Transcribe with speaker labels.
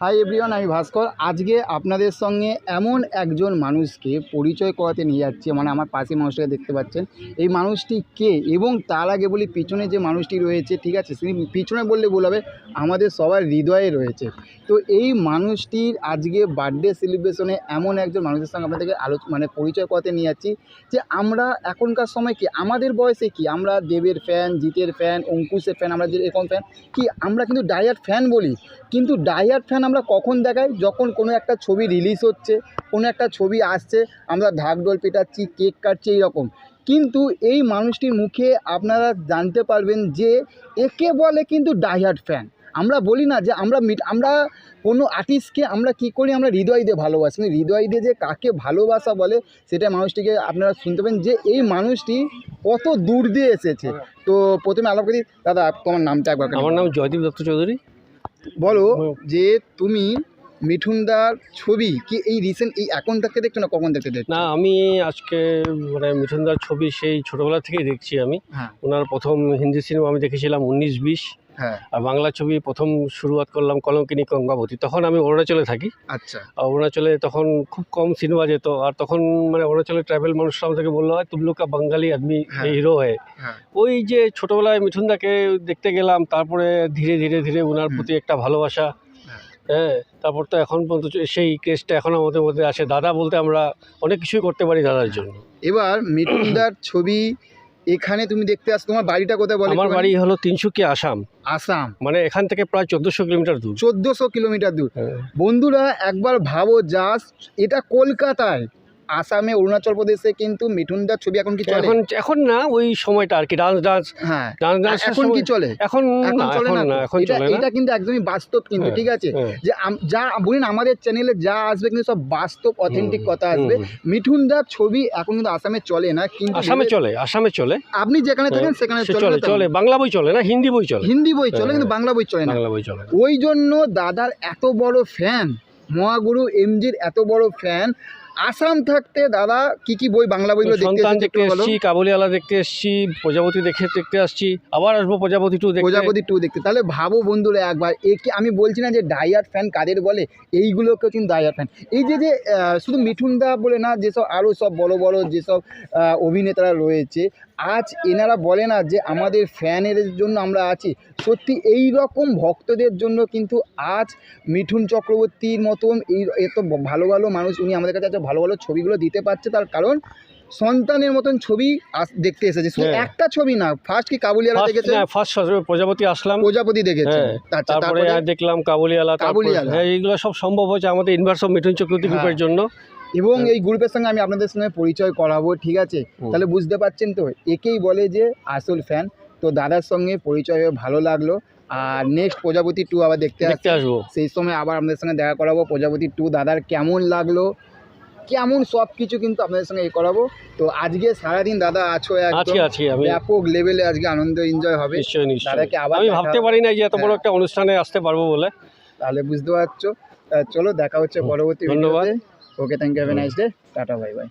Speaker 1: Hi everyone আমি ভাস্কর। আজকে আপনাদের সঙ্গে এমন একজন মানুষকে পরিচয় করাতে নিয়ে যাচ্ছি মানে আমার পাশে মানুষটাকে দেখতে পাচ্ছেন। এই মানুষটি কে এবং তার আগে বলি, পিছনে যে মানুষটি রয়েছে, ঠিক আছে, তিনি পিছনে বললে ভুল হবে, আমাদের সবার হৃদয়ে রয়েছে। তো এই মানুষটির আজকে বার্থডে সেলিব্রেশনে এমন একজন মানুষের সঙ্গে আপনাদেরকে আলো মানে পরিচয় করাতে নিয়ে যাচ্ছি যে আমরা এখনকার সময় কি, আমাদের বয়সে কি, আমরা দেবের ফ্যান জিতের ফ্যান অঙ্কুশের ফ্যান আমরা যে এরকম ফ্যান কি আমরা কিন্তু ডায়ার ফ্যান বলি। কিন্তু ডায়ার ফ্যান আমরা কখন দেখাই? যখন কোনো একটা ছবি রিলিজ হচ্ছে কোনো একটা ছবি আসছে আমরা ঢাকডোল পেটাচ্ছি কেক কাটছি এইরকম। কিন্তু এই মানুষটির মুখে আপনারা জানতে পারবেন যে একে বলে কিন্তু ডাইহার্ট ফ্যান আমরা বলি না যে আমরা মিট আমরা কোনো আর্টিস্টকে আমরা কি করি? আমরা হৃদয় দিয়ে ভালোবাসি। কিন্তু হৃদয় দিয়ে যে কাকে ভালোবাসা বলে সেটা মানুষটিকে আপনারা শুনতে পাবেন যে এই মানুষটি কত দূর দিয়ে এসেছে। তো প্রথমে আলাপ করি। দাদা তোমার নামটা একবার
Speaker 2: আমার নাম জয়দীপ দত্ত চৌধুরী।
Speaker 1: বলো যে তুমি মিঠুনদার ছবি কি এই রিসেন্ট এই এখন থেকে দেখছ না কখন দেখতে দেখছ?
Speaker 2: না আমি আজকে মানে মিঠুনদার ছবি সেই ছোটোবেলা থেকেই দেখছি আমি।
Speaker 1: হ্যাঁ।
Speaker 2: ওনার প্রথম হিন্দি সিনেমা আমি দেখেছিলাম উনিশ বিশ।
Speaker 1: হ্যাঁ।
Speaker 2: আর বাংলা ছবি প্রথম শুরুয়াত করলাম কলঙ্কিনী গঙ্গাবতী। তখন আমি অরুণাচলে থাকি।
Speaker 1: আচ্ছা।
Speaker 2: আর অরুণাচলে তখন খুব কম সিনেমা যেত। আর তখন মানে অরুণাচলে ট্রাভেল মানুষরা আমাদেরকে বলল হয় তুম লোক বাঙালি আদমি। হিরো হয়ে।
Speaker 1: হ্যাঁ।
Speaker 2: ওই যে ছোটোবেলায় মিঠুনদাকে দেখতে গেলাম তারপরে ধীরে ধীরে ধীরে ওনার প্রতি একটা ভালোবাসা
Speaker 1: হ্যাঁ।
Speaker 2: তারপর তো এখন পর্যন্ত সেই কেসটা এখন আমাদের মধ্যে আছে দাদা বলতে আমরা অনেক কিছুই করতে পারি দাদার জন্য।
Speaker 1: এবার মৃত্যুদার ছবি এখানে তুমি দেখতে আসো তোমার বাড়িটা কোথায় বলো
Speaker 2: আমার বাড়ি হলো তিনশুকি আসাম।
Speaker 1: আসাম।
Speaker 2: মানে এখান থেকে প্রায় চোদ্দোশো কিলোমিটার দূর।
Speaker 1: চোদ্দোশো কিলোমিটার দূর।
Speaker 2: হ্যাঁ।
Speaker 1: বন্ধুরা একবার ভাবো জাস্ট এটা কলকাতায় আসামে অরুণাচল প্রদেশে কিন্তু মিঠুনদার ছবি এখন কি চলে?
Speaker 2: এখন এখন না ওই সময়টা আর কি ডান্স ডান্স।
Speaker 1: হ্যাঁ।
Speaker 2: ডান্স ডান্স
Speaker 1: এখন কি চলে?
Speaker 2: এখন
Speaker 1: চলে না
Speaker 2: এখন চলে না।
Speaker 1: এটা কিন্তু একদমই বাস্তব কিন্তু
Speaker 2: হ্যাঁ,
Speaker 1: ঠিক আছে?
Speaker 2: হ্যাঁ।
Speaker 1: যে যা বলি না আমাদের চ্যানেলে যা আসবে কিন্তু সব বাস্তব অথেন্টিক কথা আসবে। মিঠুনদার ছবি এখন কিন্তু আসামে চলে না কিন্তু
Speaker 2: আসামে চলে আসামে চলে।
Speaker 1: আপনি যেখানে থাকেন সেখানে চলে
Speaker 2: চলে বাংলা বই চলে না হিন্দি বই চলে।
Speaker 1: হিন্দি বই চলে
Speaker 2: হ্যাঁ,
Speaker 1: কিন্তু বাংলা বই চলে না।
Speaker 2: বাংলা বই চলে
Speaker 1: ওই জন্য দাদার এত বড় ফ্যান মহাগুরু এমজির এত বড় ফ্যান আসাম থাকতে দাদা কি কি বই বাংলা বইগুলো
Speaker 2: সন্তান দেখতে এসছি কাবুলিওয়ালা দেখতে এসছি প্রজাপতি দেখে দেখতে আসছি আবার আসব প্রজাপতি টু দেখতে।
Speaker 1: প্রজাপতি টু দেখতে। তাহলে ভাবো বন্ধুরা একবার একে আমি বলছি না যে ডায়ার ফ্যান কাদের বলে? এইগুলোকেও কিন্তু ডায়ার ফ্যান এই যে যে শুধু মিঠুনদা বলে না যেসব আরও সব বড় বড় যেসব অভিনেতারা রয়েছে আজ এনারা বলে না যে আমাদের ফ্যানের জন্য আমরা আছি। সত্যি এই রকম ভক্তদের জন্য কিন্তু আজ মিঠুন চক্রবর্তীর মতন এই এত ভালো ভালো মানুষ উনি আমাদের কাছে ভালো ভালো ছবিগুলো দিতে পারছে তার কারণ সন্তানের মতন ছবি দেখতে এসেছে। শুধু
Speaker 2: হ্যাঁ।
Speaker 1: একটা ছবি না ফার্স্ট কি কাবুলিয়ালা দেখেছে
Speaker 2: ফার্স্ট প্রজাপতি আসলাম।
Speaker 1: প্রজাপতি দেখেছে
Speaker 2: হ্যাঁ
Speaker 1: আচ্ছা
Speaker 2: তারপরে দেখলাম কাবুলিওয়ালা
Speaker 1: কাবুলিয়ালা
Speaker 2: হ্যাঁ এইগুলো সব সম্ভব হচ্ছে আমাদের ইনভার্স অফ মিঠুন চক্রবর্তী
Speaker 1: হ্যাঁ।
Speaker 2: গ্রুপের জন্য।
Speaker 1: এবং
Speaker 2: হ্যাঁ।
Speaker 1: এই গ্রুপের সঙ্গে আমি আপনাদের সঙ্গে পরিচয় করাবো ঠিক আছে? তাহলে বুঝতে পারছেন তো একেই বলে যে আসল ফ্যান তো দাদার সঙ্গে পরিচয় হয়ে ভালো লাগল। আর নেক্সট প্রজাপতি টু আবার দেখতে
Speaker 2: দেখতে আসব।
Speaker 1: সেই সময় আবার আপনাদের সঙ্গে দেখা করাবো। প্রজাপতি টু দাদার কেমন লাগল? কেমন সব কিছু কিন্তু আপনাদের সঙ্গে এ করাবো। তো আজকে সারাদিন দাদা আছো
Speaker 2: আছি আছি আমি
Speaker 1: ব্যাপক লেভেলে আজকে আনন্দ এনজয় হবে।
Speaker 2: নিশ্চয়ই নিশ্চয়ই।
Speaker 1: আবার
Speaker 2: আমি ভাবতে পারি না যে এত বড়
Speaker 1: হ্যাঁ।
Speaker 2: একটা অনুষ্ঠানে আসতে পারব বলে।
Speaker 1: তাহলে বুঝতে পারছ। চলো দেখা হচ্ছে পরবর্তী
Speaker 2: ধন্যবাদ।
Speaker 1: Okay thank you have a nice day tata bye bye